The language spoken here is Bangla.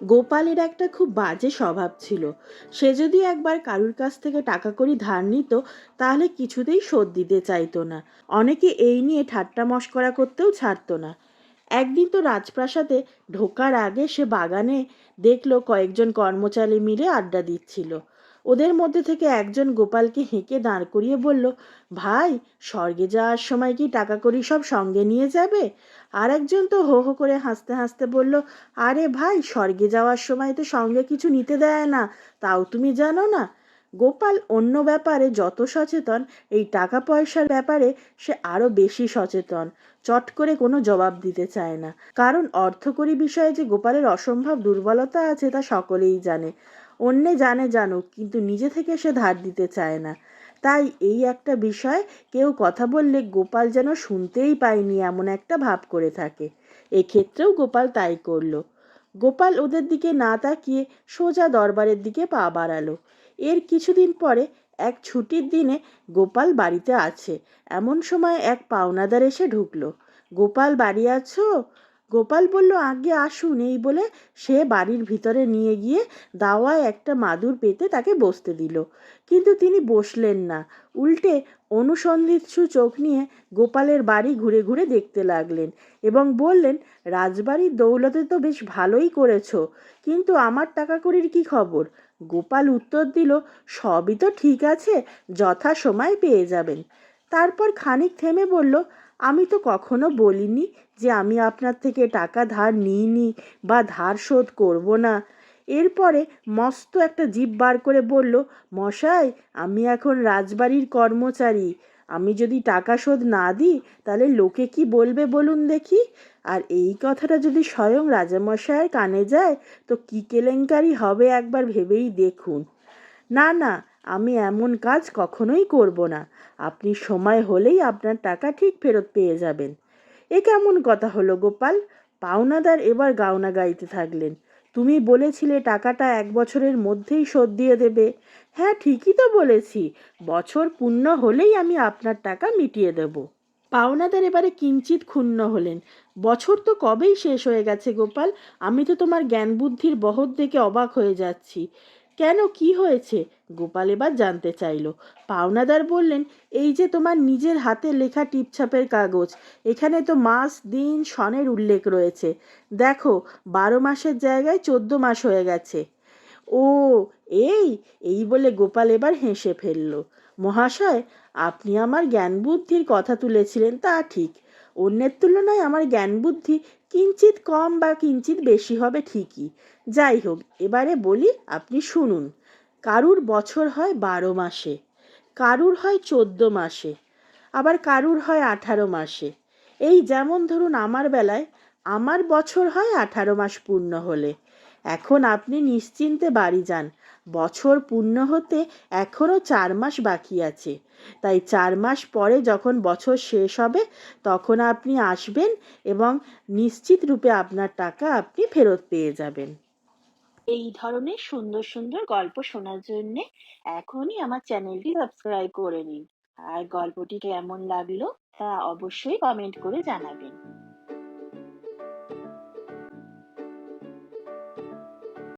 গোপালের একটা খুব বাজে স্বভাব ছিল। সে যদি একবার কারুর কাছ থেকে টাকা করি ধার নিত, তাহলে কিছুতেই শোধ দিতে চাইতো না। অনেকে এই নিয়ে ঠাট্টা মশকরা করতেও ছাড়তো না। একদিন তো রাজপ্রাসাদে ঢোকার আগে সে বাগানে দেখল কয়েকজন কর্মচারী মিলে আড্ডা দিচ্ছিল। ওদের মধ্যে থেকে একজন গোপালকে হেঁকে দাঁড় করিয়ে বলল, ভাই, স্বর্গে যাওয়ার সময় কি টাকা কড়ি সব সঙ্গে নিয়ে যাবে? আর একজন তো হো হো করে হাসতে হাসতে বলল, আরে ভাই, স্বর্গে যাওয়ার সময় তো সঙ্গে কিছু নিতে দেয় না, তাও তুমি জানো না? গোপাল অন্য ব্যাপারে যত সচেতন, এই টাকা পয়সার ব্যাপারে সে আরও বেশি সচেতন। চট করে কোনো জবাব দিতে চায় না। কারণ অর্থকরী বিষয়ে যে গোপালের অসম্ভব দুর্বলতা আছে তা সকলেই জানে। অন্যে জানে জানুক, কিন্তু নিজে থেকে সে ধার দিতে চায় না। তাই এই একটা বিষয়, কেউ কথা বললে গোপাল যেন শুনতেই পায়নি এমন একটা ভাব করে থাকে। এক্ষেত্রেও গোপাল তাই করল। গোপাল ওদের দিকে না তাকিয়ে সোজা দরবারের দিকে পা বাড়ালো। এর কিছুদিন পরে, এক ছুটির দিনে গোপাল বাড়িতে আছে। এমন সময় এক পাওনাদার এসে ঢুকলো। গোপাল, বাড়ি আছো? গোপাল বলল, আগে আসুন। এই বলে সে বাড়ির ভিতরে নিয়ে গিয়ে দাওয়ায় একটা মাদুর পেতে তাকে বসতে দিল। কিন্তু তিনি বসলেন না। উল্টে অনুসন্ধিৎসু চোখ নিয়ে গোপালের বাড়ি ঘুরে ঘুরে দেখতে লাগলেন এবং বললেন, রাজবাড়ির দৌলতে তো বেশ ভালোই করেছ, কিন্তু আমার টাকা কড়ির কি খবর? গোপাল উত্তর দিল, সবই তো ঠিক আছে যথা সময় পেয়ে যাবেন। তারপর খানিক থেমে বলল, আমি তো কখনো বলিনি যে আমি আপনার থেকে টাকা ধার নিইনি বা ধার শোধ করব না। এরপরে মস্ত একটা জিভ বার করে বলল, মশাই, আমি এখন রাজবাড়ির কর্মচারী। আমি যদি টাকা শোধ না দিই, তাহলে লোকে কি বলবে বলুন দেখি? আর এই কথাটা যদি স্বয়ং রাজামশাইয়ের কানে যায়, তো কী কেলেঙ্কারি হবে একবার ভেবেই দেখুন। না না আমি এমন কাজ কখনোই করব না। আপনি সময় হলেই আপনার টাকা ঠিক ফেরত পেয়ে যাবেন। এ কেমন কথা হলো গোপাল? পাওনাদার এবার গাওনা গাইতে থাকলেন। তুমি বলেছিলে টাকাটা এক বছরের মধ্যেই শোধ দিয়ে দেবে। হ্যাঁ ঠিকই তো বলেছি। বছর পূর্ণ হলেই আমি আপনার টাকা মিটিয়ে দেব। পাওনাদার এবারে কিঞ্চিত ক্ষুণ্ণ হলেন। বছর তো কবেই শেষ হয়ে গেছে গোপাল? আমি তো তোমার জ্ঞান বুদ্ধির বহর দেখে অবাক হয়ে যাচ্ছি। কেন কি হয়েছে? গোপাল এবার জানতে চাইল। পাওনাদার বললেন, এই যে তোমার নিজের হাতে লেখা টিপছাপের কাগজ, এখানে তো মাস, দিন, সনের উল্লেখ রয়েছে। দেখো, বারো মাসের জায়গায় চোদ্দ মাস হয়ে গেছে। ও, এই এই বলে গোপাল এবার হেসে ফেলল। মহাশয়, আপনি আমার জ্ঞান বুদ্ধির কথা তুলেছিলেন, তা ঠিক। অন্যের তুলনায় আমার জ্ঞান বুদ্ধি কিঞ্চিত কম বা কিঞ্চিত বেশি হবে ঠিকই। যাই হোক, এবারে বলি, আপনি শুনুন। কারুর বছর হয় বারো মাসে, কারুর হয় চোদ্দ মাসে, আবার কারুর হয় আঠারো মাসে। এই যেমন ধরুন, আমার বেলায় আমার বছর হয় আঠারো মাস পূর্ণ হলে। এখন আপনি নিশ্চিন্তে বাড়ি যান। বছর পূর্ণ হতে এখনও চার মাস বাকি আছে। তাই চার মাস পরে যখন বছর শেষ হবে, তখন আপনি আসবেন এবং নিশ্চিত রূপে আপনার টাকা আপনি ফেরত পেয়ে যাবেন। এই ধরনের সুন্দর সুন্দর গল্প শোনার জন্য এখনই আমার চ্যানেলটি সাবস্ক্রাইব করে নিন। আর গল্পটি কেমন লাগল তা অবশ্যই কমেন্ট করে জানাবেন।